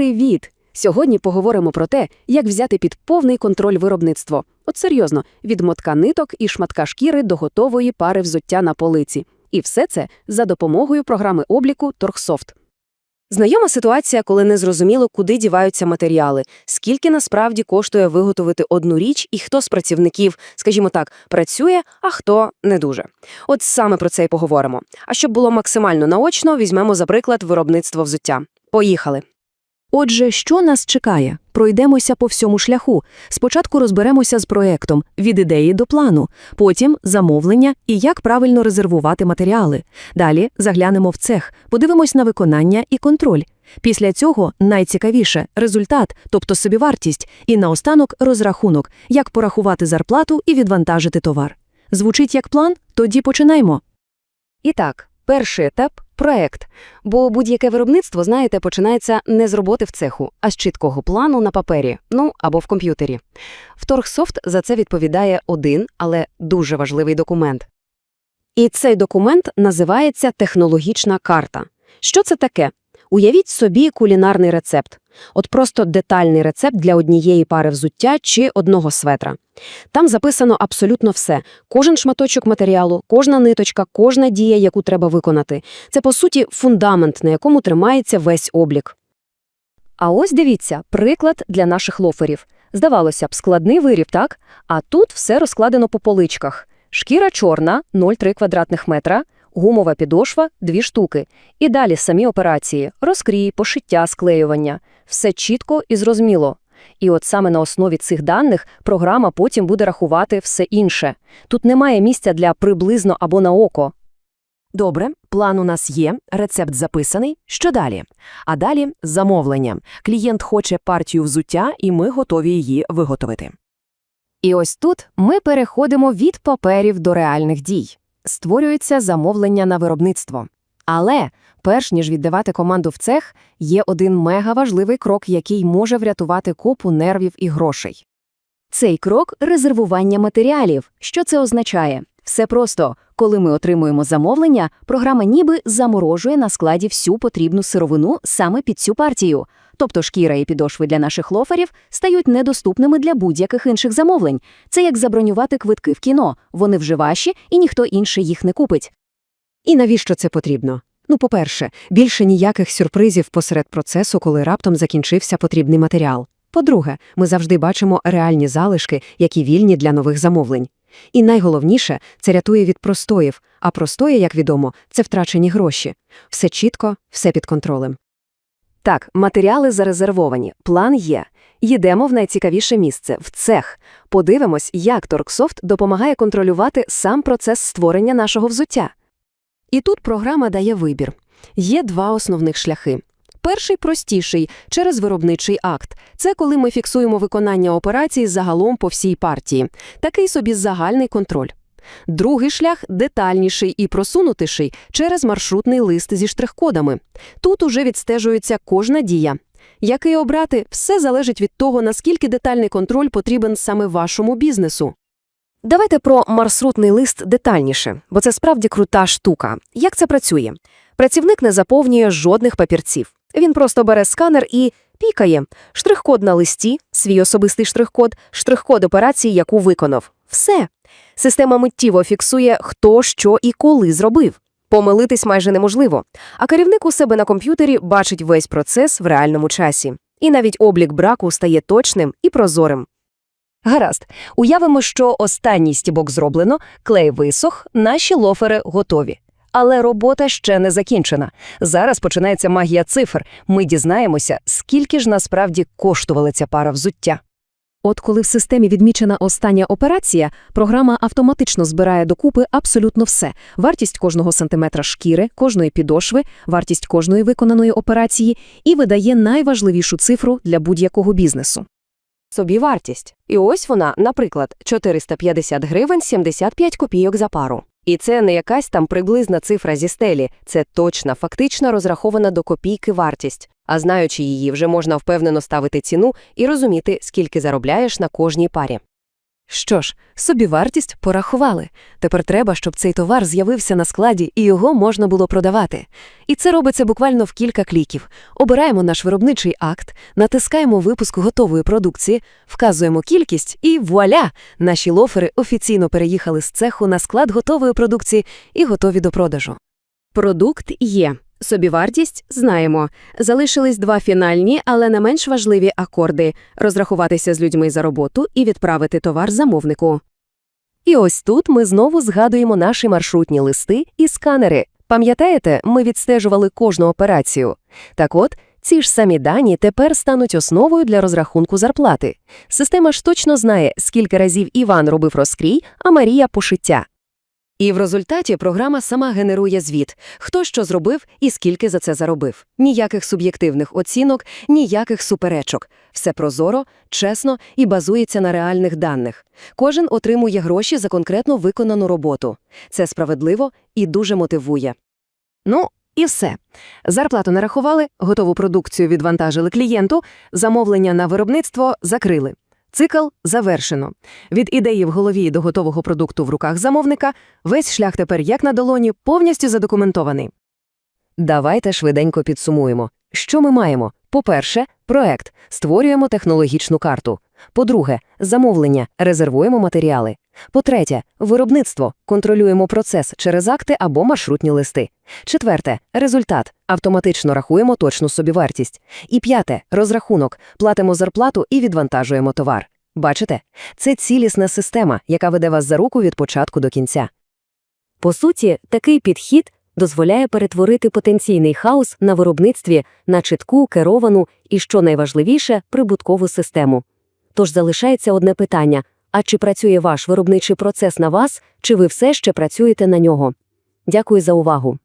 Привіт! Сьогодні поговоримо про те, як взяти під повний контроль виробництво. От серйозно, від мотка ниток і шматка шкіри до готової пари взуття на полиці. І все це за допомогою програми обліку Торгсофт. Знайома ситуація, коли не зрозуміло, куди діваються матеріали, скільки насправді коштує виготовити одну річ і хто з працівників, скажімо так, працює, а хто не дуже. От саме про це й поговоримо. А щоб було максимально наочно, візьмемо за приклад виробництво взуття. Поїхали. Отже, що нас чекає? Пройдемося по всьому шляху. Спочатку розберемося з проектом від ідеї до плану, потім замовлення і як правильно резервувати матеріали. Далі заглянемо в цех, подивимось на виконання і контроль. Після цього найцікавіше результат, тобто собівартість, і наостанок розрахунок, як порахувати зарплату і відвантажити товар. Звучить як план? Тоді починаємо. І так, перший етап проект. Бо будь-яке виробництво, знаєте, починається не з роботи в цеху, а з чіткого плану на папері, ну або в комп'ютері. Вторгсофт за це відповідає один, але дуже важливий документ. І цей документ називається технологічна карта. Що це таке? Уявіть собі кулінарний рецепт. От просто детальний рецепт для однієї пари взуття чи одного светра. Там записано абсолютно все. Кожен шматочок матеріалу, кожна ниточка, кожна дія, яку треба виконати. Це, по суті, фундамент, на якому тримається весь облік. А ось дивіться, приклад для наших лоферів. Здавалося б, складний виріб, так? А тут все розкладено по поличках. Шкіра чорна, 0,3 квадратних метра, гумова підошва – 2 штуки. І далі самі операції – розкрій, пошиття, склеювання. Все чітко і зрозуміло. І от саме на основі цих даних програма потім буде рахувати все інше. Тут немає місця для приблизно або на око. Добре, план у нас є, рецепт записаний. Що далі? А далі замовлення. Клієнт хоче партію взуття, і ми готові її виготовити. І ось тут ми переходимо від паперів до реальних дій. Створюється замовлення на виробництво. Але, перш ніж віддавати команду в цех, є один мегаважливий крок, який може врятувати купу нервів і грошей. Цей крок – резервування матеріалів. Що це означає? Все просто. Коли ми отримуємо замовлення, програма ніби заморожує на складі всю потрібну сировину саме під цю партію. Тобто шкіра і підошви для наших лоферів стають недоступними для будь-яких інших замовлень. Це як забронювати квитки в кіно. Вони вже ваші, і ніхто інший їх не купить. І навіщо це потрібно? Ну, по-перше, більше ніяких сюрпризів посеред процесу, коли раптом закінчився потрібний матеріал. По-друге, ми завжди бачимо реальні залишки, які вільні для нових замовлень. І найголовніше – це рятує від простоїв, а простої, як відомо, це втрачені гроші. Все чітко, все під контролем. Так, матеріали зарезервовані, план є. Їдемо в найцікавіше місце – в цех. Подивимось, як Торксофт допомагає контролювати сам процес створення нашого взуття. І тут програма дає вибір. Є два основних шляхи. Перший простіший – через виробничий акт. Це коли ми фіксуємо виконання операцій загалом по всій партії. Такий собі загальний контроль. Другий шлях детальніший і просунутіший через маршрутний лист зі штрих-кодами. Тут уже відстежується кожна дія. Який обрати, все залежить від того, наскільки детальний контроль потрібен саме вашому бізнесу. Давайте про маршрутний лист детальніше, бо це справді крута штука. Як це працює? Працівник не заповнює жодних папірців. Він просто бере сканер і пікає. Штрих-код на листі, свій особистий штрих-код, штрих-код операції, яку виконав. Все. Система миттєво фіксує, хто, що і коли зробив. Помилитись майже неможливо. А керівник у себе на комп'ютері бачить весь процес в реальному часі. І навіть облік браку стає точним і прозорим. Гаразд, уявимо, що останній стібок зроблено, клей висох, наші лофери готові. Але робота ще не закінчена. Зараз починається магія цифр. Ми дізнаємося, скільки ж насправді коштувала ця пара взуття. От коли в системі відмічена остання операція, програма автоматично збирає докупи абсолютно все: вартість кожного сантиметра шкіри, кожної підошви, вартість кожної виконаної операції і видає найважливішу цифру для будь-якого бізнесу. Собівартість. І ось вона, наприклад, 450 гривень 75 копійок за пару. І це не якась там приблизна цифра зі стелі, це точна, фактично розрахована до копійки вартість. А знаючи її, вже можна впевнено ставити ціну і розуміти, скільки заробляєш на кожній парі. Що ж, собівартість порахували. Тепер треба, щоб цей товар з'явився на складі і його можна було продавати. І це робиться буквально в кілька кліків. Обираємо наш виробничий акт, натискаємо випуск готової продукції, вказуємо кількість і вуаля! Наші лофери офіційно переїхали з цеху на склад готової продукції і готові до продажу. Продукт є. Собівартість знаємо. Залишились два фінальні, але не менш важливі акорди розрахуватися з людьми за роботу і відправити товар замовнику. І ось тут ми знову згадуємо наші маршрутні листи і сканери. Пам'ятаєте, ми відстежували кожну операцію. Так от, ці ж самі дані тепер стануть основою для розрахунку зарплати. Система ж точно знає, скільки разів Іван робив розкрій, а Марія пошиття. І в результаті програма сама генерує звіт, хто що зробив і скільки за це заробив. Ніяких суб'єктивних оцінок, ніяких суперечок. Все прозоро, чесно і базується на реальних даних. Кожен отримує гроші за конкретно виконану роботу. Це справедливо і дуже мотивує. Ну, і все. Зарплату нарахували, готову продукцію відвантажили клієнту, замовлення на виробництво закрили. Цикл завершено. Від ідеї в голові до готового продукту в руках замовника весь шлях тепер як на долоні повністю задокументований. Давайте швиденько підсумуємо. Що ми маємо? По-перше, проект. Створюємо технологічну карту. По-друге, замовлення. Резервуємо матеріали. По-третє, виробництво. Контролюємо процес через акти або маршрутні листи. Четверте, результат. Автоматично рахуємо точну собівартість. І п'яте, розрахунок. Платимо зарплату і відвантажуємо товар. Бачите? Це цілісна система, яка веде вас за руку від початку до кінця. По суті, такий підхід дозволяє перетворити потенційний хаос на виробництві на чітку, керовану і, що найважливіше, прибуткову систему. Тож залишається одне питання: а чи працює ваш виробничий процес на вас, чи ви все ще працюєте на нього? Дякую за увагу.